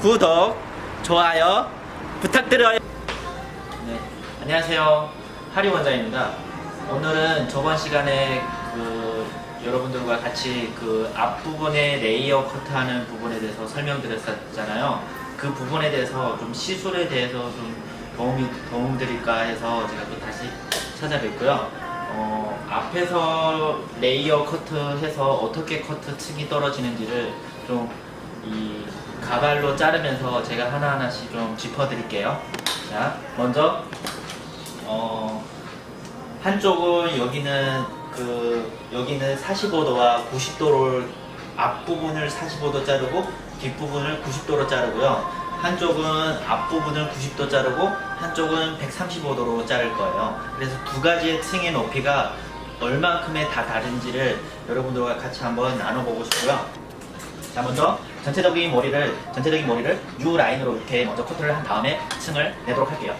구독, 좋아요 부탁드려요. 네, 안녕하세요. 하리 원장입니다. 오늘은 저번 시간에 그 여러분들과 같이 그 앞부분에 레이어 커트하는 부분에 대해서 설명드렸었잖아요. 그 부분에 대해서 좀 시술에 대해서 좀 도움이 도움 드릴까 해서 제가 또 다시 찾아뵙고요. 어, 앞에서 레이어 커트해서 어떻게 커트 층이 떨어지는지를 좀이 가발로 자르면서 제가 하나하나씩 좀 짚어드릴게요. 자, 먼저 어, 한쪽은 여기는 그 여기는 45도와 90도를 앞부분을 45도 자르고 뒷부분을 90도로 자르고요. 한쪽은 앞부분을 90도 자르고 한쪽은 135도로 자를 거예요. 그래서 두 가지의 층의 높이가 얼만큼의 다 다른지를 여러분들과 같이 한번 나눠보고 싶고요. 자 먼저 전체적인 머리를 전체적인 머리를 U 라인으로 이렇게 먼저 커트를 한 다음에 층을 내도록 할게요.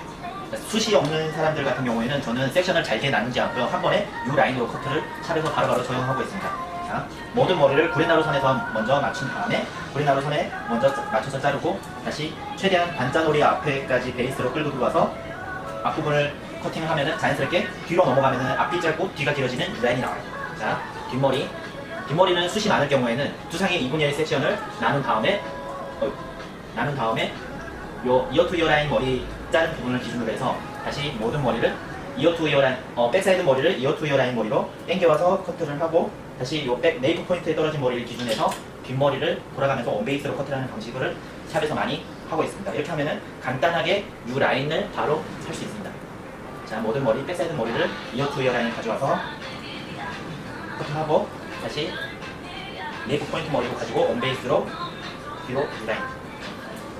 숱이 없는 사람들 같은 경우에는 저는 섹션을 잘게 나누지 않고요. 한 번에 U 라인으로 커트를 샵에서 바로바로 적용하고 있습니다. 자, 모든 머리를 구레나루 선에서 먼저 맞춘 다음에 구레나루 선에 먼저 맞춰서 자르고 다시 최대한 반자놀이 앞에까지 베이스로 끌고 들어와서 앞부분을 커팅을 하면은 자연스럽게 뒤로 넘어가면은 앞이 짧고 뒤가 길어지는 U 라인이 나와요. 자, 뒷머리 뒷머리는 숱이 많을 경우에는 두상의 2분의 1 섹션을 나눈 다음에 어, 나눈 다음에 요 이어 투 이어 라인 머리 자른 부분을 기준으로 해서 다시 모든 머리를 이어 투 이어 라인 어, 백사이드 머리를 이어 투 이어 라인 머리로 당겨와서 커트를 하고 다시 요 백 네이프 포인트에 떨어진 머리를 기준해서 뒷머리를 돌아가면서 원베이스로 커트를 하는 방식을 샵에서 많이 하고 있습니다. 이렇게 하면은 간단하게 유 라인을 바로 살수 있습니다. 자 모든 머리 백사이드 머리를 이어 투 이어 라인 가져와서 커트하고 다시 네이프 포인트 머리로 가지고 원베이스로 뒤로 라인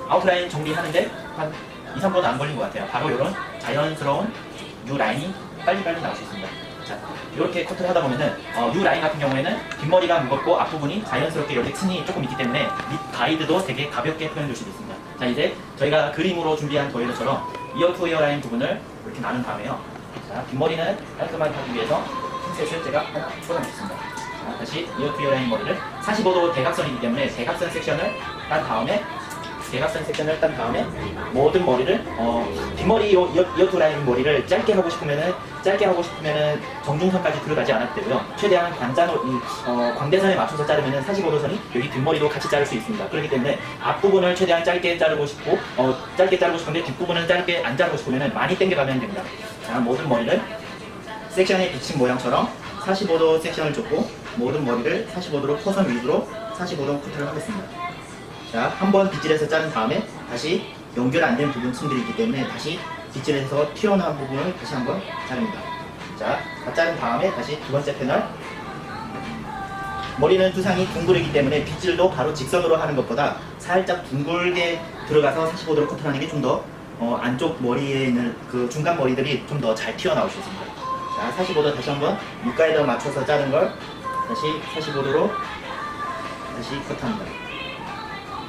아웃라인 정리하는데 한 2, 3분 안 걸린 것 같아요. 바로 이런 자연스러운 U 라인이 빨리빨리 나올 수 있습니다. 자, 이렇게 커트를 하다 보면은 어, 라인 같은 경우에는 뒷머리가 무겁고 앞부분이 자연스럽게 여기 층이 조금 있기 때문에 밑 가이드도 되게 가볍게 표현될 수도 있습니다. 자, 이제 저희가 그림으로 준비한 도일처럼 이어 투 이어 라인 부분을 이렇게 나눈 다음에요. 자, 뒷머리는 깔끔하게 하기 위해서 핀셋을 제가 하나 꽂아놓겠습니다. 자, 다시 이어 투 이어 라인 머리를 45도 대각선이기 때문에 대각선 섹션을 딴 다음에 대각선 섹션을 딴 다음에 모든 머리를 어, 뒷머리 요 이어, 이어 투 라인 머리를 짧게 하고 싶으면은 짧게 하고 싶으면은 정중선까지 들어가지 않아도 되고요. 최대한 이, 어, 광대선에 맞춰서 자르면은 45도 선이 여기 뒷머리도 같이 자를 수 있습니다. 그렇기 때문에 앞부분을 최대한 짧게 자르고 싶고 어, 짧게 자르고 싶은데 뒷부분은 짧게 안 자르고 싶으면은 많이 당겨가면 됩니다. 자, 모든 머리를 섹션의 비친 모양처럼 45도 섹션을 줬고 모든 머리를 45도로 퍼선 위주로 45도 커트를 하겠습니다. 자, 한 번 빗질해서 자른 다음에 다시 연결 안 된 부분 층들이 있기 때문에 다시 빗질해서 튀어나온 부분을 다시 한번 자릅니다. 자, 다 자른 다음에 다시 두 번째 패널 머리는 두상이 둥글이기 때문에 빗질도 바로 직선으로 하는 것보다 살짝 둥글게 들어가서 45도로 커트하는 게 좀더 어, 안쪽 머리에 있는 그 중간 머리들이 좀 더 잘 튀어나올 수 있습니다. 자, 45도 다시 한번 밑가에다 맞춰서 자른 걸 다시 45도로 다시 커트합니다.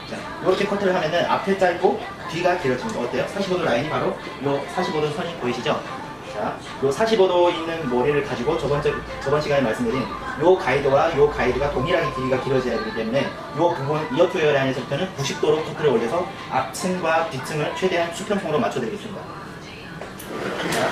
자, 이렇게 커트를 하면은 앞에 짧고 뒤가 길어집니다. 어때요? 45도 라인이 바로 요 45도 선이 보이시죠? 자, 요 45도 있는 머리를 가지고 저번, 저, 저번 시간에 말씀드린 요 가이드와 요 가이드가 동일하게 길이가 길어져야 되기 때문에 요 부분 이어 투 이어 라인에서부터는 90도로 커트를 올려서 앞층과 뒤층을 최대한 수평성으로 맞춰드리겠습니다. 자,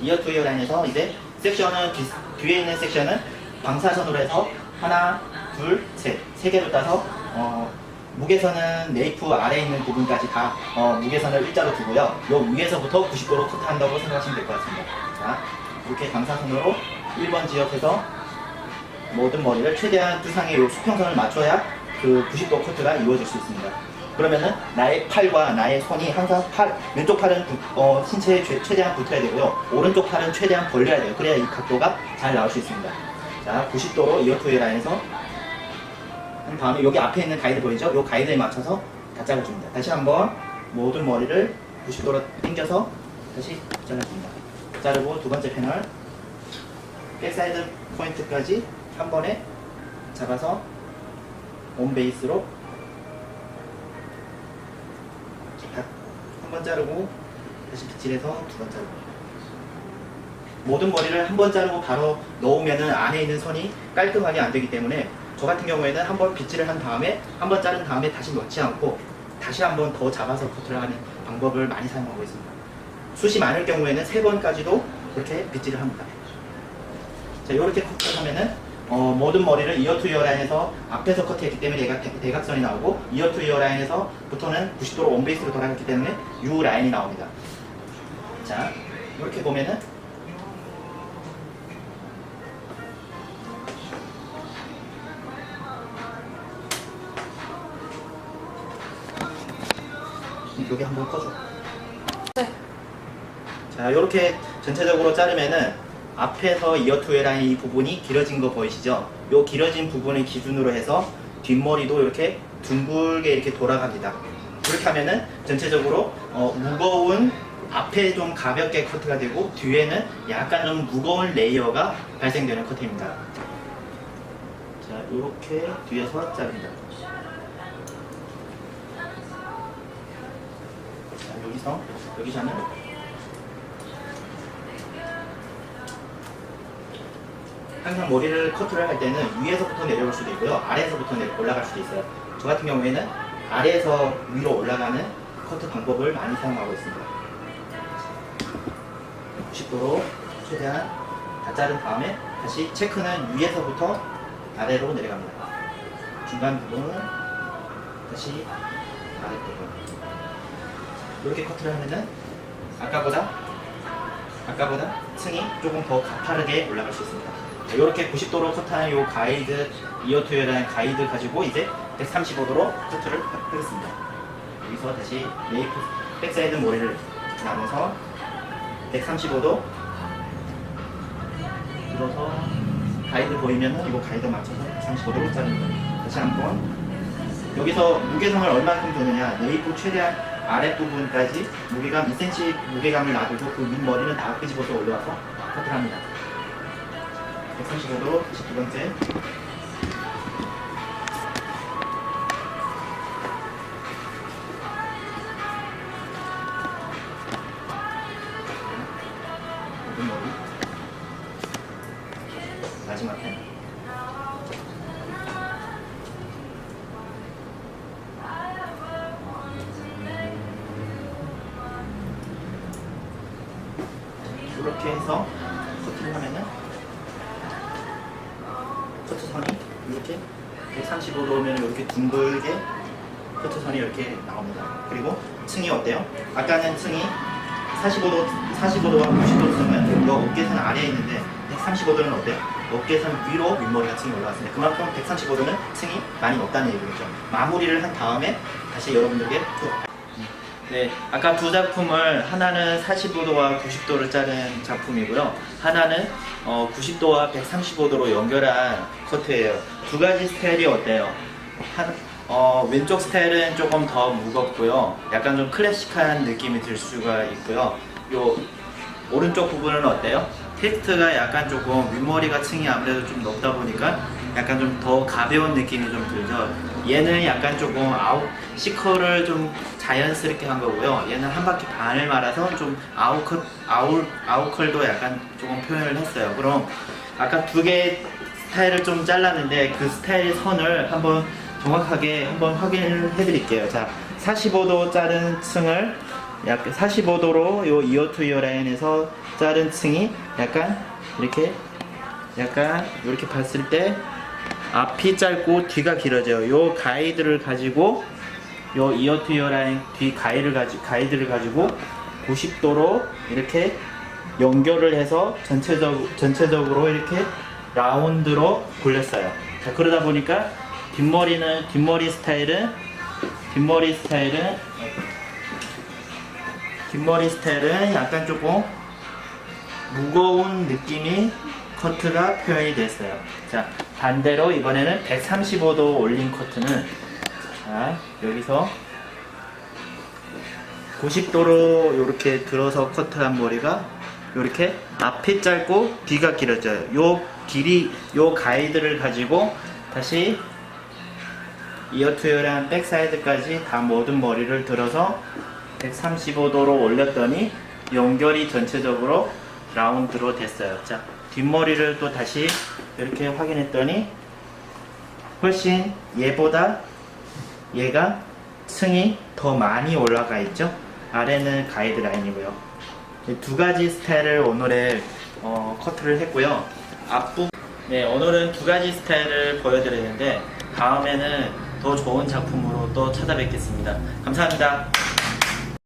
이어 투 이어 라인에서 이제 섹션은 뒤, 뒤에 있는 섹션은 방사선으로 해서 하나, 둘, 셋, 세 개로 따서 어, 무게선은 네이프 아래에 있는 부분까지 다 어, 무게선을 일자로 두고요. 요 위에서부터 90도로 커트한다고 생각하시면 될 것 같습니다. 자, 이렇게 방사선으로 1번 지역에서 모든 머리를 최대한 두상의 요 수평선을 맞춰야 그 90도 커트가 이루어질 수 있습니다. 그러면은 나의 팔과 나의 손이 항상 팔, 왼쪽 팔은 부- 어, 신체에 최, 최대한 붙어야 되고요. 오른쪽 팔은 최대한 벌려야 돼요. 그래야 이 각도가 잘 나올 수 있습니다. 자, 90도로 이어 투의 라인에서 한 다음에 여기 앞에 있는 가이드 보이죠? 이 가이드에 맞춰서 다 잘라줍니다. 다시 한번 모든 머리를 90도로 당겨서 다시 잘라줍니다. 자르고 두 번째 패널 백사이드 포인트까지 한 번에 잡아서 온 베이스로 한 번 자르고 다시 빗질해서 두 번 자르고 모든 머리를 한 번 자르고 바로 넣으면은 안에 있는 선이 깔끔하게 안 되기 때문에 저 같은 경우에는 한 번 빗질을 한 다음에 한 번 자른 다음에 다시 넣지 않고 다시 한 번 더 잡아서 커트를 하는 방법을 많이 사용하고 있습니다. 숱이 많을 경우에는 세 번까지도 그렇게 빗질을 합니다. 자, 이렇게 커트를 하면은 어, 모든 머리를 이어 투 이어 라인에서 앞에서 커트했기 때문에 얘가 대, 대각선이 나오고 이어 투 이어 라인에서부터는 90도로 원베이스로 돌아갔기 때문에 U 라인이 나옵니다. 자, 이렇게 보면은 여기 한번 꺼줘. 자, 이렇게 전체적으로 자르면은 앞에서 이어 투 라인 이 부분이 길어진 거 보이시죠? 요 길어진 부분을 기준으로 해서 뒷머리도 이렇게 둥글게 이렇게 돌아갑니다. 그렇게 하면은 전체적으로 어, 무거운 앞에 좀 가볍게 커트가 되고 뒤에는 약간 좀 무거운 레이어가 발생되는 커트입니다. 자, 이렇게 뒤에서 자릅니다. 자, 여기서 여기서는 항상 머리를 커트를 할 때는 위에서부터 내려올 수도 있고요. 아래에서부터 내- 올라갈 수도 있어요. 저 같은 경우에는 아래에서 위로 올라가는 커트 방법을 많이 사용하고 있습니다. 90도로 최대한 다 자른 다음에 다시 체크는 위에서부터 아래로 내려갑니다. 중간 부분은 다시 아래쪽으로. 이렇게 커트를 하면은 아까보다 아까보다 층이 조금 더 가파르게 올라갈 수 있습니다. 이렇게 90도로 커트한 이 가이드 이어투에라는 가이드 가지고 이제 135도로 커트를 하겠습니다. 여기서 다시 메이프 백사이드 모래를 나눠서 135도 들어서 가이드 보이면은 이거 가이드 맞춰서 135도로 자르는 거예요. 다시 한번 여기서 무게성을 얼마큼 두느냐 네이프 최대한 아랫부분까지 무게감 2cm 무게감을 놔두고 그 윗머리는 다 끄집어서 올려와서 커트를 합니다 135도 다시 두 번째. 윗머리 마지막 펜 135도면 이렇게 둥글게 커트선이 이렇게 나옵니다. 그리고 층이 어때요? 아까는 층이 45도, 45도와 90도 층은 이 어깨선 아래에 있는데 135도는 어때요? 어깨선 위로 윗머리가 층이 올라왔습니다. 그만큼 135도는 층이 많이 높다는 얘기겠죠. 마무리를 한 다음에 다시 여러분들에게 또 네, 아까 두 작품을 하나는 45도와 90도를 자른 작품이고요. 하나는 어, 90도와 135도로 연결한 커트예요. 두 가지 스타일이 어때요? 한, 어, 왼쪽 스타일은 조금 더 무겁고요. 약간 좀 클래식한 느낌이 들 수가 있고요. 요 오른쪽 부분은 어때요? 테스트가 약간 조금 윗머리가 층이 아무래도 좀 높다 보니까 약간 좀 더 가벼운 느낌이 좀 들죠. 얘는 약간 조금 아웃 시커를 좀 자연스럽게 한 거고요. 얘는 한 바퀴 반을 말아서 좀 아웃컬 아웃 아웃컬도 약간 조금 표현을 했어요. 그럼 아까 두 개 스타일을 좀 잘랐는데 그 스타일 선을 한번 정확하게 한번 확인을 해드릴게요. 자, 45도 자른 층을 약 45도로 요 이어 투 이어 라인에서 자른 층이 약간 이렇게 약간 이렇게 봤을 때 앞이 짧고 뒤가 길어져요. 요 가이드를 가지고 요 이어 투 이어 라인 뒤 가이드를 가지 가이드를 가지고 90도로 이렇게 연결을 해서 전체적 전체적으로 이렇게 라운드로 굴렸어요. 자 그러다 보니까 뒷머리는 뒷머리 스타일은 뒷머리 스타일은 뒷머리 스타일은 약간 조금 무거운 느낌이 커트가 표현이 됐어요. 자, 반대로 이번에는 135도 올린 커트는 자, 여기서 90도로 이렇게 들어서 커트한 머리가 이렇게 앞이 짧고 뒤가 길어져요. 요 길이 요 가이드를 가지고 다시 이어투열한 백사이드까지 다 모든 머리를 들어서 135도로 올렸더니 연결이 전체적으로 라운드로 됐어요. 자, 뒷머리를 또 다시 이렇게 확인했더니 훨씬 얘보다 얘가 층이 더 많이 올라가 있죠. 아래는 가이드라인이고요. 이두 가지 스타일을 오늘의 어, 커트를 했고요. 앞부 네 오늘은 두 가지 스타일을 보여드리는데 다음에는 더 좋은 작품으로 또 찾아뵙겠습니다. 감사합니다.